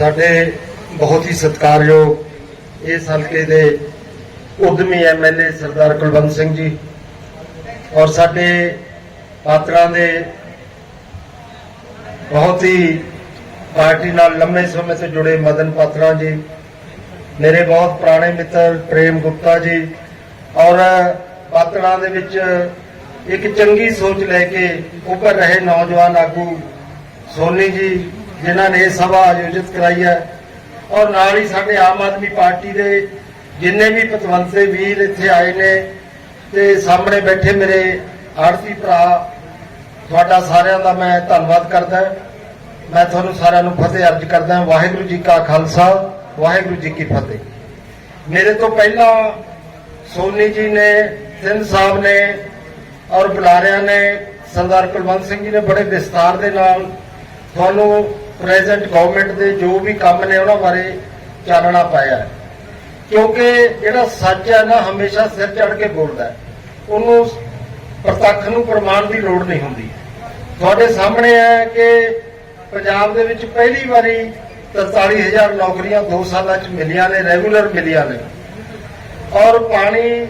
ਸਾਡੇ ਬਹੁਤ ਹੀ ਸਤਿਕਾਰਯੋਗ ਇਸ ਹਲਕੇ ਦੇ ਉਦਮੀ ਐਮਐਲਏ ਸਰਦਾਰ ਕੁਲਵੰਤ ਸਿੰਘ ਜੀ ਔਰ ਸਾਡੇ ਪਾਤਰਾਂ ਦੇ ਬਹੁਤ ਹੀ ਪਾਰਟੀ ਨਾਲ ਲੰਮੇ ਸਮੇਂ ਤੋਂ ਜੁੜੇ ਮਦਨ ਪਾਤਰਾ ਜੀ, ਮੇਰੇ ਬਹੁਤ ਪੁਰਾਣੇ ਮਿੱਤਰ ਪ੍ਰੇਮ ਗੁਪਤਾ ਜੀ ਔਰ ਪਾਤੜਾਂ ਦੇ ਵਿੱਚ ਇੱਕ ਚੰਗੀ ਸੋਚ ਲੈ ਕੇ ਉੱਭਰ ਰਹੇ ਨੌਜਵਾਨ ਆਗੂ ਸੋਨੀ ਜੀ ਜਿਨ੍ਹਾਂ ਨੇ ਸਭਾ ਆਯੋਜਿਤ ਕਰਾਈ ਹੈ ਔਰ ਨਾਲ ਹੀ ਸਾਡੇ ਆਮ ਆਦਮੀ ਪਾਰਟੀ ਦੇ ਜਿੰਨੇ ਵੀ ਪਤਵੰਤੇ ਵੀਰ ਇੱਥੇ ਆਏ ਨੇ ਤੇ ਸਾਹਮਣੇ ਬੈਠੇ ਮੇਰੇ ਆੜਤੀ ਭਰਾ, ਤੁਹਾਡਾ ਸਾਰਿਆਂ ਦਾ ਮੈਂ ਧੰਨਵਾਦ ਕਰਦਾ ਮੈਂ ਤੁਹਾਨੂੰ ਸਾਰਿਆਂ ਨੂੰ ਫਤਿਹ ਅਰਜ ਕਰਦਾ ਵਾਹਿਗੁਰੂ ਜੀ ਕਾ ਖਾਲਸਾ, ਵਾਹਿਗੁਰੂ ਜੀ ਕੀ ਫਤਿਹ। ਮੇਰੇ ਤੋਂ ਪਹਿਲਾਂ ਸੋਨੀ ਜੀ ਨੇ ਸਿੰਘ ਸਾਹਿਬ ਨੇ ਔਰ ਬੁਲਾਰਿਆਂ ਨੇ, ਸਰਦਾਰ ਕੁਲਵੰਤ ਸਿੰਘ ਜੀ ਨੇ ਬੜੇ ਵਿਸਤਾਰ ਦੇ ਨਾਲ ਤੁਹਾਨੂੰ ਪ੍ਰੈਜ਼ੈਂਟ ਗਵਰਨਮੈਂਟ ਦੇ ਜੋ ਵੀ ਕੰਮ ਨੇ ਉਹਨਾਂ ਬਾਰੇ ਚਾਨਣਾ ਪਾਇਆ ਕਿਉਂਕਿ ਜਿਹੜਾ ਸੱਚ ਹੈ ਨਾ, ਹਮੇਸ਼ਾ ਸਿਰ ਚੜ ਕੇ ਬੋਲਦਾ ਉਹਨੂੰ ਪ੍ਰਤੱਖ ਨੂੰ ਪ੍ਰਮਾਣ ਦੀ ਲੋੜ ਨਹੀਂ ਹੁੰਦੀ। ਤੁਹਾਡੇ ਸਾਹਮਣੇ ਹੈ ਕਿ ਪੰਜਾਬ ਦੇ ਵਿੱਚ ਪਹਿਲੀ ਵਾਰੀ 43000 ਨੌਕਰੀਆਂ 2 ਸਾਲਾਂ 'ਚ ਮਿਲੀਆਂ ਨੇ, ਰੈਗੂਲਰ ਮਿਲੀਆਂ ਨੇ। ਔਰ ਪਾਣੀ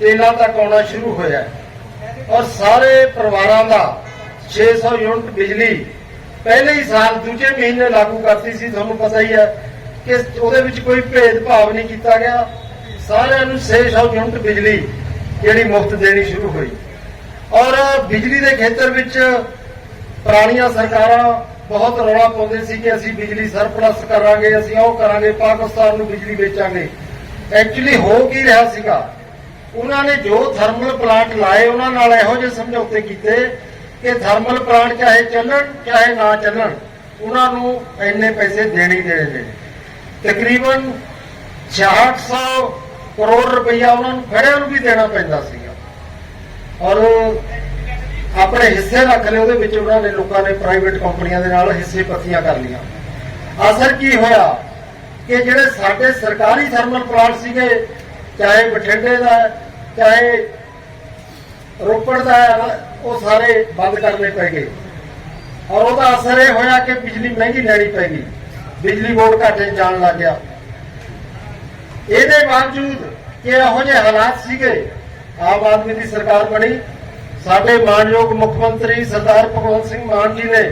ਤੇਲਾਂ ਤੱਕ ਆਉਣਾ ਸ਼ੁਰੂ ਹੋਇਆ ਔਰ ਸਾਰੇ ਪਰਿਵਾਰਾਂ ਦਾ 600 ਯੂਨਿਟ ਬਿਜਲੀ ਪਹਿਲੇ ਹੀ ਸਾਲ ਦੂਜੇ ਮਹੀਨੇ ਲਾਗੂ ਕਰਤੀ ਸੀ, ਤੁਹਾਨੂੰ ਪਤਾ ਹੀ ਹੈ ਕਿ ਉਹਦੇ ਵਿੱਚ ਕੋਈ ਭੇਦਭਾਵ ਨਹੀਂ ਕੀਤਾ ਗਿਆ। ਸਾਰਿਆਂ ਨੂੰ 600 ਯੂਨਿਟ ਬਿਜਲੀ ਜਿਹੜੀ ਮੁਫਤ ਦੇਣੀ ਸ਼ੁਰੂ ਹੋਈ। ਔਰ ਬਿਜਲੀ ਦੇ ਖੇਤਰ ਵਿੱਚ ਪੁਰਾਣੀਆਂ ਸਰਕਾਰਾਂ ਬਹੁਤ ਰੌਲਾ ਪਾਉਂਦੇ ਸੀ ਕਿ ਅਸੀਂ ਬਿਜਲੀ ਸਰਪਲਸ ਕਰਾਂਗੇ, ਅਸੀਂ ਉਹ ਕਰਾਂਗੇ, ਪਾਕਿਸਤਾਨ ਨੂੰ ਬਿਜਲੀ ਵੇਚਾਂਗੇ। ਐਕਚੁਅਲੀ ਹੋ ਕੀ ਰਿਹਾ ਸੀਗਾ? ਉਹਨਾਂ ਨੇ ਜੋ ਥਰਮਲ ਪਲਾਂਟ ਲਾਏ, ਉਹਨਾਂ ਨਾਲ ਇਹੋ ਜਿਹੇ ਸਮਝੌਤੇ ਕੀਤੇ ਕਿ ਥਰਮਲ ਪਲਾਂਟ ਚਾਹੇ ਚੱਲਣ, ਚਾਹੇ ਨਾ ਚੱਲਣ, ਉਹਨਾਂ ਨੂੰ ਇੰਨੇ ਪੈਸੇ ਦੇਣੇ ਹੀ ਦੇਣੇ ਨੇ। ਤਕਰੀਬਨ 6600 ਕਰੋੜ ਰੁਪਈਆ ਉਹਨਾਂ ਨੂੰ ਖੜਿਆਂ ਨੂੰ ਵੀ ਦੇਣਾ ਪੈਂਦਾ ਸੀਗਾ। ਔਰ ਆਪਣੇ ਹਿੱਸੇ ਰੱਖ ਲਏ, ਉਹਦੇ ਵਿੱਚ ਉਹਨਾਂ ਨੇ ਲੋਕਾਂ ਨੇ ਪ੍ਰਾਈਵੇਟ ਕੰਪਨੀਆਂ ਦੇ ਨਾਲ ਹਿੱਸੇ ਪੱਤੀਆਂ ਕਰ ਲੀਆਂ ਅਸਰ ਕੀ ਹੋਇਆ ਕਿ ਜਿਹੜੇ ਸਾਡੇ ਸਰਕਾਰੀ ਥਰਮਲ ਪਲਾਂਟ ਸੀਗੇ, ਚਾਹੇ ਬਠਿੰਡੇ ਦਾ ਚਾਹੇ ਰੋਪੜ ਦਾ ਉਹ ਸਾਰੇ ਬੰਦ ਕਰਨੇ ਪੈ ਗਏ। ਔਰ ਉਹਦਾ ਅਸਰ ਇਹ ਹੋਇਆ ਕਿ ਬਿਜਲੀ ਮਹਿੰਗੀ ਲੈਣੀ ਪੈ ਗਈ। ਬਿਜਲੀ ਬੋਰਡ ਘਾਟੇ ਜਾਣ ਲੱਗ ਗਿਆ। ਇਹਦੇ ਬਾਵਜੂਦ ਕਿ ਇਹੋ ਜਿਹੇ ਹਾਲਾਤ ਸੀਗੇ, ਆਮ ਆਦਮੀ ਦੀ ਸਰਕਾਰ ਬਣੀ। ਸਾਡੇ ਮਾਨਯੋਗ ਮੁੱਖ ਮੰਤਰੀ ਸਰਦਾਰ ਭਗਵੰਤ ਸਿੰਘ ਮਾਨ ਜੀ ਨੇ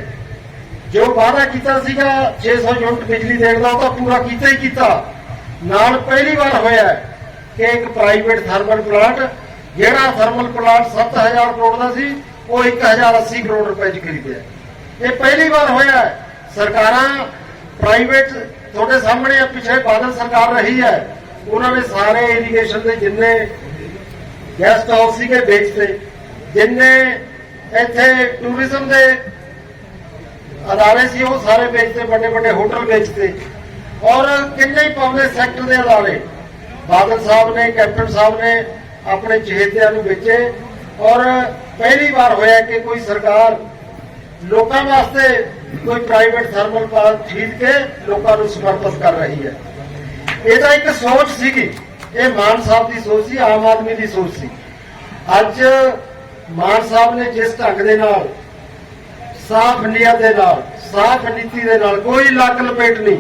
ਜੋ ਵਾਅਦਾ ਕੀਤਾ ਸੀਗਾ 600 ਯੂਨਿਟ ਬਿਜਲੀ ਦੇਣ ਦਾ, ਉਹ ਤਾਂ ਪੂਰਾ ਕੀਤਾ ਹੀ ਕੀਤਾ। ਨਾਲ ਪਹਿਲੀ ਵਾਰ ਹੋਇਆ ਕਿ ਇੱਕ ਪ੍ਰਾਈਵੇਟ ਥਰਮਲ ਪਲਾਂਟ ਜਿਹੜਾ ਥਰਮਲ ਪਲਾਂਟ 7000 ਕਰੋੜ ਦਾ ਸੀ, ਉਹ 1080 ਕਰੋੜ ਰੁਪਏ ਚ ਖਰੀਦਿਆ। ਇਹ ਪਹਿਲੀ ਵਾਰ ਹੋਇਆ ਸਰਕਾਰਾਂ ਪ੍ਰਾਈਵੇਟ ਤੁਹਾਡੇ ਸਾਹਮਣੇ ਪਿਛਲੇ ਬਾਦਲ ਸਰਕਾਰ ਰਹੀ ਹੈ। ਉਹਨਾਂ ਨੇ ਸਾਰੇ ਇਰੀਗੇਸ਼ਨ ਦੇ ਜਿੰਨੇ ਗੈਸਟ ਹਾਊਸ ਸੀਗੇ ਵੇਚਤੇ, ਜਿੰਨੇ ਇੱਥੇ ਟੂਰਿਜ਼ਮ ਦੇ ਅਦਾਰੇ ਸੀ, ਉਹ ਸਾਰੇ ਵੇਚਤੇ, ਵੱਡੇ ਵੱਡੇ ਹੋਟਲ ਵੇਚਤੇ। ਔਰ ਕਿੰਨੇ ਹੀ ਪਬਲਿਕ ਸੈਕਟਰ ਦੇ ਅਦਾਰੇ? ਬਾਦਲ ਸਾਹਿਬ ਨੇ, ਕੈਪਟਨ ਸਾਹਿਬ ਨੇ ਆਪਣੇ ਚਹੇਤਿਆਂ ਨੂੰ ਵੇਚੇ। ਔਰ ਪਹਿਲੀ ਵਾਰ ਹੋਇਆ ਕਿ ਕੋਈ ਸਰਕਾਰ ਲੋਕਾਂ ਵਾਸਤੇ ਕੋਈ ਪ੍ਰਾਈਵੇਟ ਥਰਮਲ ਪਲਾਂਟ ਖਰੀਦ ਕੇ ਲੋਕਾਂ ਨੂੰ ਸਮਰਪਿਤ ਕਰ ਰਹੀ ਹੈ। ਇਹਦਾ ਇੱਕ ਸੋਚ ਸੀਗੀ। ਇਹ ਮਾਨ ਸਾਹਿਬ ਦੀ ਸੋਚ ਸੀ, ਆਮ ਆਦਮੀ ਦੀ ਸੋਚ ਸੀ। ਅੱਜ ਮਾਨ ਸਾਹਿਬ ਨੇ ਜਿਸ ਢੰਗ ਦੇ ਨਾਲ, ਸਾਫ਼ ਨੀਅਤ ਦੇ ਨਾਲ, ਸਾਫ਼ ਨੀਤੀ ਦੇ ਨਾਲ ਕੋਈ ਲੱਕ ਲਪੇਟ ਨਹੀਂ,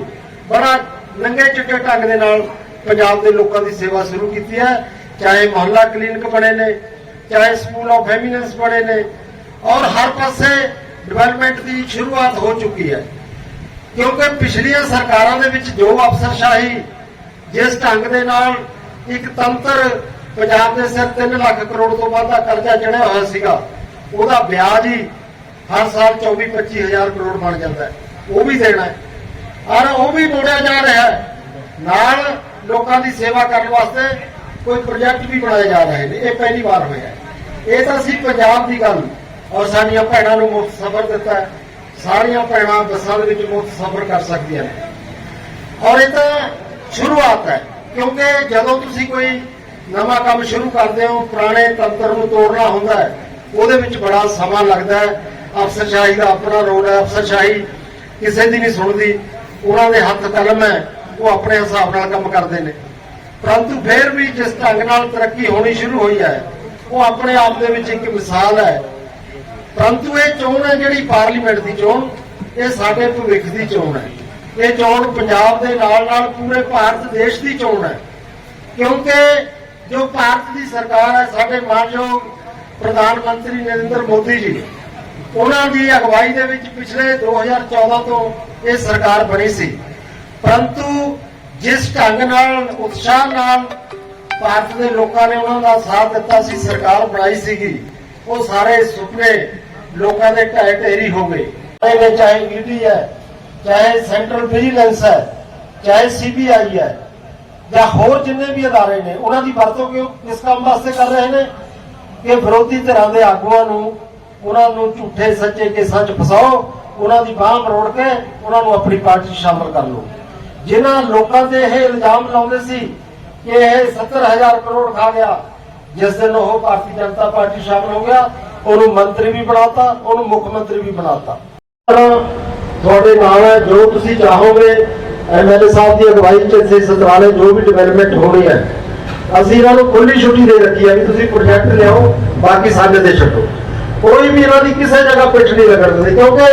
ਬੜਾ ਨੰਗੇ ਚਿੱਟੇ ਢੰਗ ਦੇ ਨਾਲ ਪੰਜਾਬ ਦੇ ਲੋਕਾਂ ਦੀ ਸੇਵਾ ਸ਼ੁਰੂ ਕੀਤੀ ਹੈ। ਚਾਹੇ ਮੁਹੱਲਾ ਕਲੀਨਿਕ ਬਣੇ ਨੇ, ਚਾਹੇ ਸਕੂਲ ਆਫ ਐਮੀਨੈਂਸ ਬਣੇ ਨੇ, ਔਰ ਹਰ ਪਾਸੇ ਡਿਵੈਲਪਮੈਂਟ ਦੀ ਸ਼ੁਰੂਆਤ ਹੋ ਚੁੱਕੀ ਹੈ। ਕਿਉਂਕਿ ਪਿਛਲੀਆਂ ਸਰਕਾਰਾਂ ਦੇ ਵਿੱਚ ਜੋ ਅਫਸਰਸ਼ਾਹੀ, ਜਿਸ ਢੰਗ ਦੇ ਨਾਲ ਇੱਕ ਤੰਤਰ ਪੰਜਾਬ ਦੇ ਸਿਰ 3 ਲੱਖ ਕਰੋੜ ਤੋਂ ਵੱਧ ਦਾ ਕਰਜ਼ਾ ਚੜਿਆ ਹੋਇਆ ਸੀਗਾ, ਉਹਦਾ ਵਿਆਜ ਹੀ ਹਰ ਸਾਲ 24 25000 ਕਰੋੜ ਬਣ ਜਾਂਦਾ ਹੈ। ਉਹ ਵੀ ਦੇਣਾ ਹੈ। ਔਰ ਉਹ ਵੀ ਮੋੜਿਆ ਜਾ ਰਿਹਾ ਹੈ। ਨਾਲ ਲੋਕਾਂ ਦੀ ਸੇਵਾ ਕਰਨ ਵਾਸਤੇ ਕੋਈ ਪ੍ਰੋਜੈਕਟ ਵੀ ਬਣਾਏ ਜਾ ਰਹੇ ਨੇ, ਇਹ ਪਹਿਲੀ ਵਾਰ ਹੋਇਆ ਇਹ ਤਾਂ ਸੀ ਪੰਜਾਬ ਦੀ ਗੱਲ, ਔਰ ਸਾਡੀਆਂ ਭੈਣਾਂ ਨੂੰ ਮੁਫਤ ਸਫ਼ਰ ਦਿੱਤਾ ਹੈ। ਸਾਰੀਆਂ ਭੈਣਾਂ ਬੱਸਾਂ ਦੇ ਵਿੱਚ ਮੁਫਤ ਸਫ਼ਰ ਕਰ ਸਕਦੀਆਂ ਨੇ। ਔਰ ਇਹ ਤਾਂ ਸ਼ੁਰੂਆਤ ਹੈ, ਕਿਉਂਕਿ ਜਦੋਂ ਤੁਸੀਂ ਕੋਈ ਨਵਾਂ ਕੰਮ ਸ਼ੁਰੂ ਕਰਦੇ ਹੋ, ਪੁਰਾਣੇ ਤੰਤਰ ਨੂੰ ਤੋੜਨਾ ਹੁੰਦਾ ਹੈ, ਉਹਦੇ ਵਿੱਚ ਬੜਾ ਸਮਾਂ ਲੱਗਦਾ ਹੈ। ਅਫਸਰਸ਼ਾਹੀ ਦਾ ਆਪਣਾ ਰੋਲ ਹੈ, ਅਫਸਰਸ਼ਾਹੀ ਕਿਸੇ ਦੀ ਨਹੀਂ ਸੁਣਦੀ। ਉਹਨਾਂ ਦੇ ਹੱਥ ਕਲਮ ਹੈ, ਉਹ ਆਪਣੇ ਹਿਸਾਬ ਨਾਲ ਕੰਮ ਕਰਦੇ ਨੇ। ਪਰੰਤੂ ਫਿਰ ਵੀ ਜਿਸ ਢੰਗ ਨਾਲ ਤਰੱਕੀ ਹੋਣੀ ਸ਼ੁਰੂ ਹੋਈ ਹੈ, ਉਹ ਆਪਣੇ ਆਪ ਦੇ ਵਿੱਚ ਇੱਕ ਮਿਸਾਲ ਹੈ। ਪਰੰਤੂ ਇਹ ਚੋਣ ਹੈ ਜਿਹੜੀ ਪਾਰਲੀਮੈਂਟ ਦੀ ਚੋਣ, ਇਹ ਸਾਡੇ ਭਵਿੱਖ ਦੀ ਚੋਣ ਹੈ। ਇਹ ਚੋਣ ਪੰਜਾਬ ਦੇ ਨਾਲ ਨਾਲ ਪੂਰੇ ਭਾਰਤ ਦੇਸ਼ ਦੀ ਚੋਣ ਹੈ। ਕਿਉਂਕਿ ਜੋ ਭਾਰਤ ਦੀ ਸਰਕਾਰ ਹੈ, ਸਾਡੇ ਮਾਨਯੋਗ ਪ੍ਰਧਾਨ ਮੰਤਰੀ ਨਰਿੰਦਰ ਮੋਦੀ ਜੀ, ਉਹਨਾਂ ਦੀ ਅਗਵਾਈ ਦੇ ਵਿੱਚ ਪਿਛਲੇ 2014 ਤੋਂ ਇਹ ਸਰਕਾਰ ਬਣੀ ਸੀ। ਪਰੰਤੂ ਜਿਸ ਢੰਗ ਨਾਲ, ਉਤਸ਼ਾਹ ਨਾਲ ਭਾਰਤ ਦੇ ਲੋਕਾਂ ਨੇ ਉਹਨਾਂ ਦਾ ਸਾਥ ਦਿੱਤਾ ਸੀ, ਸਰਕਾਰ ਬਣਾਈ ਸੀਗੀ, ਉਹ ਸਾਰੇ ਸੁਪਨੇ ਲੋਕਾਂ ਦੇ ਢਹਿ ਢੇਰੀ ਹੋ ਗਏ। ਚਾਹੇ ਚਾਹੇ ਈਡੀ ਹੈ, ਚਾਹੇ ਸੈਂਟਰਲ ਵਿਜੀਲੈਂਸ ਹੈ, ਚਾਹੇ ਸੀਬੀਆਈ ਹੈ, ਜਾਂ ਹੋਰ ਜਿੰਨੇ ਵੀ ਅਦਾਰੇ ਨੇ, ਉਹਨਾਂ ਦੀ ਵਰਤੋਂ ਕਿਉਂ ਕਿਸ ਕੰਮ ਵਾਸਤੇ ਕਰ ਰਹੇ ਨੇ? ਕਿ ਵਿਰੋਧੀ ਧਿਰਾਂ ਦੇ ਆਗੂਆਂ ਨੂੰ, ਉਹਨਾਂ ਨੂੰ ਝੂਠੇ ਸੱਚੇ ਕੇਸਾਂ 'ਚ ਫਸਾਓ, ਉਹਨਾਂ ਦੀ ਬਾਹ ਮਰੋੜ ਕੇ ਉਹਨਾਂ ਨੂੰ ਆਪਣੀ ਪਾਰਟੀ 'ਚ ਸ਼ਾਮਲ ਕਰ ਲਓ। ਜਿਨ੍ਹਾਂ ਲੋਕਾਂ ਤੇ ਇਹ ਇਲਜ਼ਾਮ ਲਾਉਂਦੇ ਸੀ ਕਿ ਇਹ 70000 ਕਰੋੜ ਖਾ ਗਿਆ, ਜਿਸ ਦਿਨ ਉਹ ਭਾਰਤੀ ਜਨਤਾ ਪਾਰਟੀ ਸ਼ਾਮਲ ਹੋ ਗਿਆ, ਉਹਨੂੰ ਮੰਤਰੀ ਵੀ ਬਣਾਤਾ, ਉਹਨੂੰ ਮੁੱਖ ਮੰਤਰੀ ਵੀ ਬਣਾਤਾ। ਤੁਹਾਡੇ ਨਾਲ ਹੈ, ਜੋ ਤੁਸੀਂ ਚਾਹੋਗੇ ਐਮਐਲਏ ਸਾਹਿਬ ਦੀ ਅਗਵਾਈ ਚ ਇੱਥੇ ਸਤਰਾਲੇ ਜੋ ਵੀ ਡਿਵੈਲਪਮੈਂਟ ਹੋਣੀ ਹੈ, ਅਸੀਂ ਇਹਨਾਂ ਨੂੰ ਖੁੱਲੀ ਛੁੱਟੀ ਦੇ ਰੱਖੀ ਹੈ ਵੀ ਤੁਸੀਂ ਪ੍ਰੋਜੈਕਟ ਲਿਆਓ, ਬਾਕੀ ਸਾਡੇ ਤੇ ਛੱਡੋ। ਕੋਈ ਵੀ ਇਹਨਾਂ ਦੀ ਕਿਸੇ ਜਗ੍ਹਾ ਪਿੱਠ ਨਹੀਂ ਲੱਗਣ ਦਿੰਦੇ, ਕਿਉਂਕਿ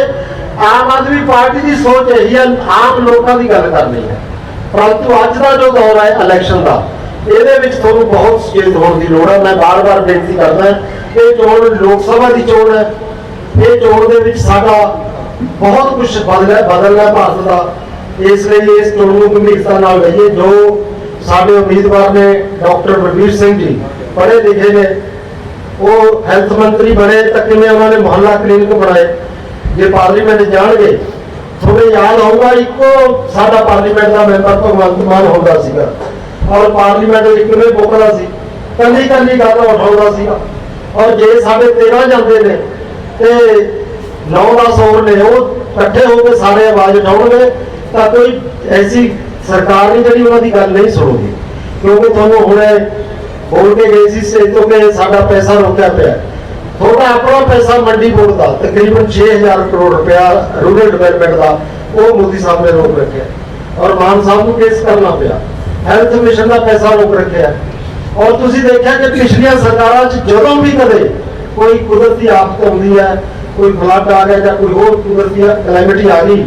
ਆਮ ਆਦਮੀ ਪਾਰਟੀ ਦੀ ਸੋਚ ਇਹੀ ਹੈ, ਆਮ ਲੋਕਾਂ ਦੀ ਗੱਲ ਕਰਨੀ ਹੈ। ਪਰੰਤੂ ਅੱਜ ਦਾ ਜੋ ਦੌਰ ਹੈ ਇਲੈਕਸ਼ਨ ਦਾ, ਇਹਦੇ ਵਿੱਚ ਤੁਹਾਨੂੰ ਬਹੁਤ ਸੁਚੇਤ ਹੋਣ ਦੀ ਲੋੜ ਹੈ। ਮੈਂ ਬਾਰ-ਬਾਰ ਬੇਨਤੀ ਕਰਦਾ ਇਹ ਚੋਣ ਲੋਕ ਸਭਾ ਦੀ ਚੋਣ ਹੈ। ਇਹ ਚੋਣ ਦੇ ਵਿੱਚ ਸਾਡਾ ਬਹੁਤ ਕੁਝ ਬਦਲਿਆ, ਬਦਲਣਾ ਭਾਰਤ ਦਾ। ਇਸ ਲਈ ਇਸ ਚੋਣ ਨੂੰ ਗੰਭੀਰਤਾ ਨਾਲ ਲਈਏ ਜੋ ਸਾਡੇ ਉਮੀਦਵਾਰ ਨੇ ਡਾਕਟਰ ਬਲਬੀਰ ਸਿੰਘ ਜੀ ਪੜ੍ਹੇ ਲਿਖੇ ਨੇ, ਉਹ ਹੈਲਥ ਮੰਤਰੀ ਬਣੇ, ਤਾਂ ਕਿਵੇਂ ਉਹਨਾਂ ਨੇ ਮੁਹੱਲਾ ਕਲੀਨਿਕ ਬਣਾਏ। ਜੇ ਪਾਰਲੀਮੈਂਟ ਜਾਣਗੇ ਤੁਹਾਨੂੰ ਯਾਦ ਹੋਊਗਾ ਇੱਕੋ ਸਾਡਾ ਪਾਰਲੀਮੈਂਟ ਦਾ ਮੈਂਬਰ ਭਗਵੰਤ ਮਾਨ ਹੁੰਦਾ ਸੀਗਾ। ਔਰ ਪਾਰਲੀਮੈਂਟ ਇੱਕ ਕਿਵੇਂ ਬੋਲਦਾ ਸੀ? ਕੱਲੀ ਕੱਲੀ ਗੱਲ ਉਠਾਉਂਦਾ ਸੀਗਾ। ਔਰ ਜੇ ਸਾਡੇ 13 ਜਾਂਦੇ ਨੇ, ਤੇ 9-10 ਹੋਰ ਨੇ, ਉਹ ਇਕੱਠੇ ਹੋ ਕੇ ਸਾਰੇ ਆਵਾਜ਼ ਉਠਾਉਣਗੇ, ਤਾਂ ਕੋਈ ਐਸੀ ਸਰਕਾਰ ਨਹੀਂ ਜਿਹੜੀ ਉਹਨਾਂ ਦੀ ਗੱਲ ਨਹੀਂ ਸੁਣੂਗੀ। ਕਿਉਂਕਿ ਤੁਹਾਨੂੰ ਹੁਣੇ ਬੋਲ ਕੇ ਗਏ ਸੀ, ਸਟੇਜ ਤੋਂ ਕਿ ਸਾਡਾ ਪੈਸਾ ਰੋਕਿਆ ਪਿਆ। ਤੁਹਾਡਾ ਆਪਣਾ ਪੈਸਾ ਮੰਡੀ ਬੋਰਡ ਦਾ, ਤਕਰੀਬਨ 6000 ਕਰੋੜ ਰੁਪਇਆ ਰੂਰਲ ਡਿਵੈਲਪਮੈਂਟ ਦਾ, ਉਹ ਮੋਦੀ ਸਾਹਿਬ ਨੇ ਰੋਕ ਰੱਖਿਆ। ਔਰ ਮਾਨ ਸਾਹਿਬ ਨੂੰ ਕੇਸ ਕਰਨਾ ਪਿਆ। ਹੈਲਥ ਮਿਸ਼ਨ ਦਾ ਪੈਸਾ ਰੋਕ ਰੱਖਿਆ। ਔਰ ਤੁਸੀਂ ਦੇਖਿਆ ਕਿ ਪਿਛਲੀਆਂ ਸਰਕਾਰਾਂ 'ਚ ਜਦੋਂ ਵੀ ਕਦੇ ਕੋਈ ਕੁਦਰਤੀ ਆਫਤ ਆਉਂਦੀ ਹੈ, ਕੋਈ ਫਲੱਡ ਆ ਗਿਆ ਜਾਂ ਕੋਈ ਹੋਰ ਕੁਦਰਤੀ ਕਲੈਮਿਟੀ ਆ ਗਈ,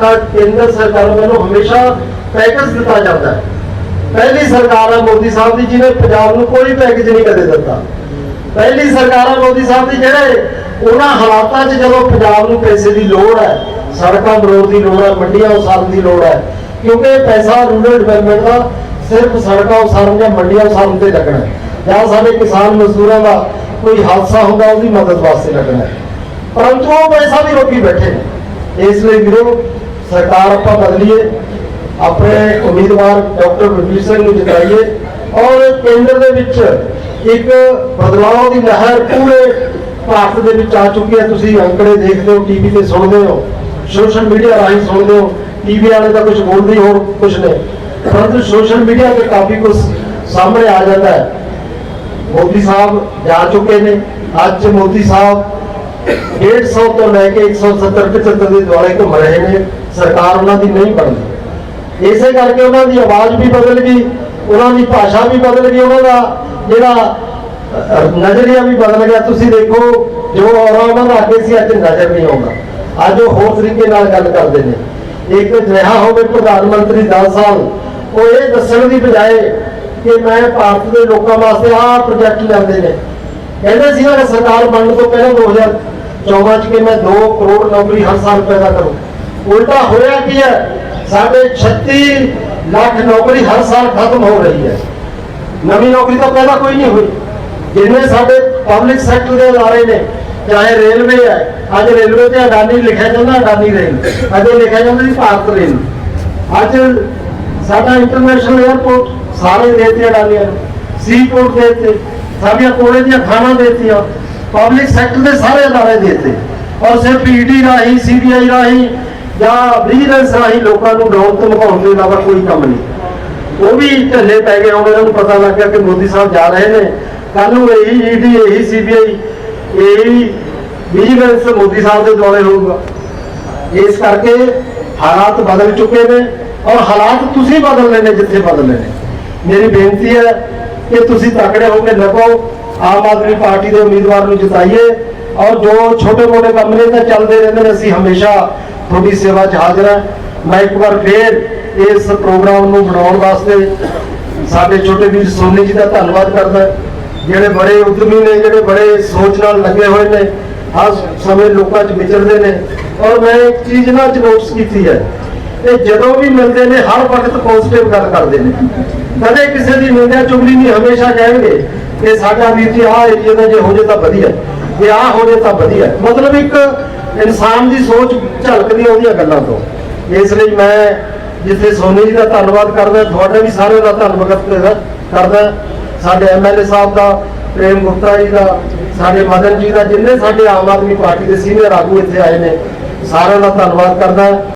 ਤਾਂ ਕੇਂਦਰ ਸਰਕਾਰ ਵੱਲੋਂ ਹਮੇਸ਼ਾ ਪੈਕੇਜ ਦਿੱਤਾ ਜਾਂਦਾ ਹੈ। ਪਹਿਲੀ ਸਰਕਾਰ ਹੈ ਮੋਦੀ ਸਾਹਿਬ ਦੀ, ਜਿਹਨੇ ਪੰਜਾਬ ਨੂੰ ਕੋਈ ਪੈਕੇਜ ਨਹੀਂ ਕਦੇ ਦਿੱਤਾ। ਪਹਿਲੀ ਸਰਕਾਰ ਹੈ ਮੋਦੀ ਸਾਹਿਬ ਦੀ ਜਿਹੜੇ ਉਹਨਾਂ ਹਾਲਾਤਾਂ 'ਚ ਜਦੋਂ ਪੰਜਾਬ ਨੂੰ ਪੈਸੇ ਦੀ ਲੋੜ ਹੈ, ਸੜਕਾਂ ਬਣਾਉਣ ਦੀ ਲੋੜ ਹੈ, ਮੰਡੀਆਂ ਉਸਾਰਨ ਦੀ ਲੋੜ ਹੈ, ਕਿਉਂਕਿ ਇਹ ਪੈਸਾ ਰੂਰਲ ਡਿਵੈਲਪਮੈਂਟ ਦਾ ਸਿਰਫ ਸੜਕਾਂ ਉਸਾਰਨ ਜਾਂ ਮੰਡੀਆਂ ਉਸਾਰਨ ਤੇ ਲੱਗਣਾ ਜਾਂ ਸਾਡੇ ਕਿਸਾਨ ਮਜ਼ਦੂਰਾਂ ਦਾ ਕੋਈ ਹਾਦਸਾ ਹੁੰਦਾ, ਉਹਦੀ ਮਦਦ ਵਾਸਤੇ ਲੱਗਣਾ ਪਰੰਤੂ ਉਹ ਪੈਸਾ ਵੀ ਰੋਕੀ ਬੈਠੇ ਨੇ। ਇਸ ਲਈ ਵੀਰੋ, ਸਰਕਾਰ ਆਪਾਂ ਬਦਲੀਏ, ਆਪਣੇ ਉਮੀਦਵਾਰ ਡਾਕਟਰ ਬਲਬੀਰ ਸਿੰਘ ਨੂੰ ਜਿਤਾਈਏ ਔਰ ਕੇਂਦਰ ਦੇ ਵਿੱਚ ਇੱਕ ਬਦਲਾਅ ਦੀ ਲਹਿਰ ਪੂਰੇ ਭਾਰਤ ਦੇ ਵਿੱਚ ਆ ਚੁੱਕੀ ਹੈ। ਤੁਸੀਂ ਅੰਕੜੇ ਦੇਖਦੇ ਹੋ ਟੀਵੀ ਤੇ ਸੁਣਦੇ ਹੋ, ਸੋਸ਼ਲ ਮੀਡੀਆ ਰਾਹੀਂ ਸੁਣਦੇ ਹੋ ਟੀਵੀ ਵਾਲੇ ਤਾਂ ਕੁਝ ਬੋਲਦੇ ਹੀ ਕੁਝ ਨੇ। ਪਰੰਤੂ ਸੋਸ਼ਲ ਮੀਡੀਆ ਤੇ ਕਾਫੀ ਕੁਝ ਸਾਹਮਣੇ ਆ ਜਾਂਦਾ ਹੈ। ਮੋਦੀ ਸਾਹਿਬ ਜਾ ਚੁੱਕੇ ਨੇ। ਅੱਜ ਮੋਦੀ ਸਾਹਿਬ 150 ਤੋਂ ਲੈ ਕੇ 170 75 ਦੇ ਦੁਆਲੇ ਘੁੰਮ ਰਹੇ ਨੇ। ਸਰਕਾਰ ਉਹਨਾਂ ਦੀ ਨਹੀਂ ਬਣਦੀ। ਇਸੇ ਕਰਕੇ ਉਹਨਾਂ ਦੀ ਆਵਾਜ਼ ਵੀ ਬਦਲ ਗਈ, ਉਹਨਾਂ ਦੀ ਭਾਸ਼ਾ ਵੀ ਬਦਲ ਗਈ, ਉਹਨਾਂ ਦਾ ਜਿਹੜਾ ਨਜ਼ਰੀਆ ਵੀ ਬਦਲ ਗਿਆ। ਤੁਸੀਂ ਦੇਖੋ, ਜੋ ਔਰਾ ਉਹਨਾਂ ਦਾ, ਅੱਗੇ ਸੀ, ਅੱਜ ਨਜ਼ਰ ਨਹੀਂ ਆਉਂਦਾ। ਅੱਜ ਉਹ ਹੋਰ ਤਰੀਕੇ ਨਾਲ ਗੱਲ ਕਰਦੇ ਨੇ। ਇੱਕ ਰਿਹਾ ਹੋਵੇ, ਪ੍ਰਧਾਨ ਮੰਤਰੀ 10 ਸਾਲ, ਉਹ ਇਹ ਦੱਸਣ ਦੀ ਬਜਾਏ ਕਿ ਮੈਂ ਭਾਰਤ ਦੇ ਲੋਕਾਂ ਵਾਸਤੇ ਆਹ ਪ੍ਰੋਜੈਕਟ ਲਿਆਂਦੇ ਨੇ। ਕਹਿੰਦੇ ਸੀ ਨਾ ਸਰਕਾਰ ਬਣਨ ਤੋਂ ਪਹਿਲਾਂ 2014 ਚ ਕਿ ਮੈਂ 2 ਕਰੋੜ ਨੌਕਰੀ ਹਰ ਸਾਲ ਪੈਦਾ ਕਰੂੰ। ਉਲਟਾ ਹੋਇਆ ਕੀ ਹੈ? ਸਾਡੇ 36 ਲੱਖ ਨੌਕਰੀ ਹਰ ਸਾਲ ਖਤਮ ਹੋ ਰਹੀ ਹੈ। ਨਵੀਂ ਨੌਕਰੀ ਤਾਂ ਪਹਿਲਾਂ ਕੋਈ ਨਹੀਂ ਹੋਈ। ਜਿੰਨੇ ਸਾਡੇ ਪਬਲਿਕ ਸੈਕਟਰ ਦੇ ਅਦਾਰੇ ਨੇ, ਚਾਹੇ ਰੇਲਵੇ ਹੈ, ਅੱਜ ਰੇਲਵੇ ਤੇ ਅਡਾਨੀ ਲਿਖਿਆ ਜਾਂਦਾ, ਅਡਾਨੀ ਰੇਲ ਅਜੇ ਲਿਖਿਆ ਜਾਂਦਾ ਸੀ ਭਾਰਤ ਰੇਲ ਅੱਜ ਸਾਡਾ ਇੰਟਰਨੈਸ਼ਨਲ 에ਅਰਪੋਰਟ ਸਾਰੇ ਦੇਤੇ ਅਡਾਨੀਆਂ ਨੂੰ ਸੀ ਪੋਰਟ ਦੇਤੇ ਸਾਡੀਆਂ ਕੋਲੇ ਦੀਆਂ ਖਾਣਾ ਦੇਤੀਆਂ ਪਬਲਿਕ ਸੈਕਟਰ ਦੇ ਸਾਰੇ ਅਦਾਰੇ ਦੇਤੇ ਔਰ ਸਿਰਫ ਪੀਡੀ ਰਾਹੀਂ ਸੀਬੀਆਈ ਰਾਹੀਂ ਜਾਂ ਵਿਜੀਲੈਂਸ ਰਾਹੀਂ ਲੋਕਾਂ ਨੂੰ ਡਰਾਉਣ ਤੋਂ ਮੁਕਾਉਣ ਦੇ ਇਲਾਵਾ ਕੋਈ ਕੰਮ ਨਹੀਂ। ਉਹ ਵੀ ਢੱਲੇ ਪੈ ਗਏ, ਹੁਣ ਇਹਨਾਂ ਨੂੰ ਪਤਾ ਲੱਗ ਗਿਆ ਕਿ ਮੋਦੀ ਸਾਹਿਬ ਜਾ ਰਹੇ ਨੇ। ਕੱਲ ਨੂੰ ਇਹੀ ਈਡੀ ਇਹੀ ਸੀਬੀਆਈ ਇਹੀ ਵਿਜੀਲੈਂਸ ਮੋਦੀ ਸਾਹਿਬ ਦੇ ਦੁਆਲੇ ਹੋਊਗਾ। ਇਸ ਕਰਕੇ ਹਾਲਾਤ ਬਦਲ ਚੁੱਕੇ ਨੇ ਔਰ ਹਾਲਾਤ ਤੁਸੀਂ ਬਦਲਨੇ ਨੇ ਜਿੱਥੇ ਬਦਲਨੇ ਨੇ। ਮੇਰੀ ਬੇਨਤੀ ਹੈ ਕਿ ਤੁਸੀਂ ਤਕੜੇ ਹੋ ਕੇ ਲੱਗੋ ਆਮ ਆਦਮੀ ਪਾਰਟੀ ਦੇ ਉਮੀਦਵਾਰ ਨੂੰ ਜਿਤਾਈਏ ਔਰ ਜੋ ਛੋਟੇ ਮੋਟੇ ਕੰਮ ਨੇ ਤਾਂ ਚੱਲਦੇ ਰਹਿੰਦੇ ਨੇ। ਅਸੀਂ ਹਮੇਸ਼ਾ ਤੁਹਾਡੀ ਸੇਵਾ 'ਚ ਹਾਜ਼ਰ ਹਾਂ। ਮੈਂ ਇੱਕ ਵਾਰ ਫੇਰ ਇਸ ਪ੍ਰੋਗਰਾਮ ਨੂੰ ਬਣਾਉਣ ਵਾਸਤੇ ਸਾਡੇ ਛੋਟੇ ਵੀਰ ਸੋਨੀ ਜੀ ਦਾ ਧੰਨਵਾਦ ਕਰਦਾ ਜਿਹੜੇ ਬੜੇ ਉਦਮੀ ਨੇ, ਜਿਹੜੇ ਬੜੇ ਸੋਚ ਨਾਲ ਲੱਗੇ ਹੋਏ ਨੇ, ਹਰ ਸਮੇਂ ਲੋਕਾਂ 'ਚ ਵਿਚਰਦੇ ਨੇ। ਔਰ ਮੈਂ ਇੱਕ ਚੀਜ਼ ਨਾਲ ਨੋਟਿਸ ਕੀਤੀ ਹੈ ਇਹ ਜਦੋਂ ਵੀ ਮਿਲਦੇ ਨੇ, ਹਰ ਵਕਤ ਪੋਜ਼ਿਟਿਵ ਗੱਲ ਕਰਦੇ ਨੇ। ਕਦੇ ਕਿਸੇ ਦੀ ਨਿੰਦਿਆ ਚੁਗਲੀ ਨਹੀਂ, ਹਮੇਸ਼ਾ ਕਹਿਣਗੇ ਕਿ ਸਾਡਾ ਵੀਰ ਜੀ, ਆਹ ਏਰੀਆ ਦਾ ਜੇ ਹੋ ਜੇ ਤਾਂ ਵਧੀਆ, ਜੇ ਆਹ ਹੋ ਜੇ ਤਾਂ ਵਧੀਆ। ਮਤਲਬ ਇੱਕ ਇਨਸਾਨ ਦੀ ਸੋਚ ਝਲਕਦੀ ਉਹਦੀਆਂ ਗੱਲਾਂ ਤੋਂ। ਇਸ ਲਈ ਮੈਂ ਜਿੱਥੇ ਸੋਨੀ ਜੀ ਦਾ ਧੰਨਵਾਦ ਕਰਦਾ, ਤੁਹਾਡਾ ਵੀ ਸਾਰਿਆਂ ਦਾ ਧੰਨਵਾਦ ਕਰਦਾ- ਕਰਦਾ। ਸਾਡੇ ਐਮਐਲਏ ਸਾਹਿਬ ਦਾ, ਪ੍ਰੇਮ ਗੁਪਤਾ ਜੀ ਦਾ, ਸਾਡੇ ਮਦਨ ਜੀ ਦਾ, ਜਿੰਨੇ ਸਾਡੇ ਆਮ ਆਦਮੀ ਪਾਰਟੀ ਦੇ ਸੀਨੀਅਰ ਆਗੂ ਇੱਥੇ ਆਏ ਨੇ, ਸਾਰਿਆਂ ਦਾ ਧੰਨਵਾਦ ਕਰਦਾ।